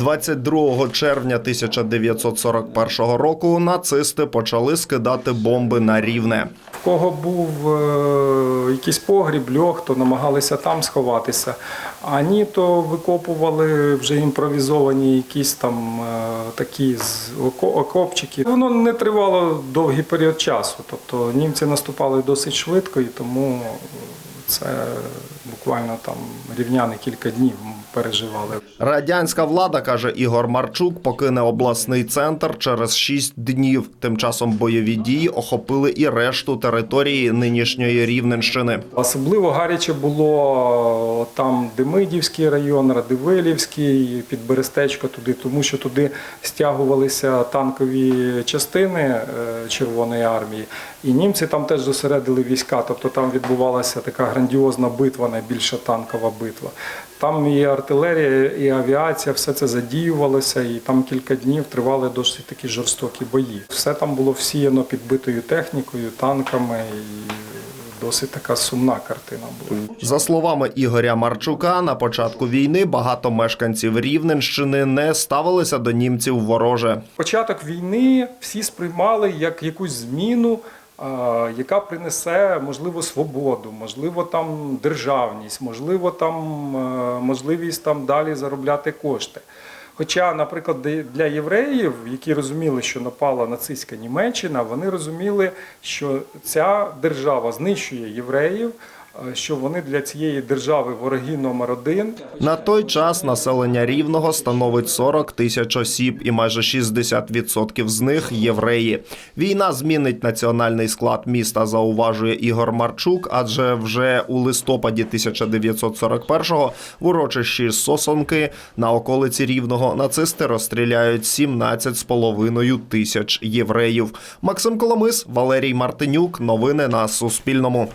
22 червня 1941 року нацисти почали скидати бомби на рівне. В кого був е, якийсь погріб, льох, то намагалися там сховатися. А ні, то викопували вже імпровізовані якісь там е, такі окопчики. Воно не тривало довгий період часу. Тобто німці наступали досить швидко, і тому це буквально там рівняни кілька днів переживали. Радянська влада, каже Ігор Марчук, покине обласний центр через 6 днів. Тим часом бойові дії охопили і решту території нинішньої Рівненщини. Особливо гаряче було там Демидівський район, Радивилівський, під Берестечко туди, тому що туди стягувалися танкові частини е, Червоної армії, і німці там теж зосередили війська. Тобто там відбувалася така грандіозна битва, найбільша танкова битва. Там і артилерія, і авіація, все це задіювалося, і там кілька днів тривали досить такі жорстокі бої. Все там було всіяно підбитою технікою, танками. І досить така сумна картина була. За словами Ігоря Марчука, на початку війни багато мешканців Рівненщини не ставилися до німців вороже. Початок війни всі сприймали як якусь зміну, яка принесе можливо свободу, можливо, там державність, можливо, там е, можливість там далі заробляти кошти. Хоча, наприклад, для євреїв, які розуміли, що напала нацистська Німеччина, вони розуміли, що ця держава знищує євреїв, що вони для цієї держави вороги номер один. На той час населення рівного становить 40 тисяч осіб, і майже 60% з них євреї. Війна змінить національний склад міста, зауважує Ігор Марчук. Адже вже у листопаді 1941-го в урочищі Сосонки на околиці рівного нацисти розстріляють 17,5 тисяч євреїв. Максим Коломис, Валерій Мартинюк. Новини на Суспільному.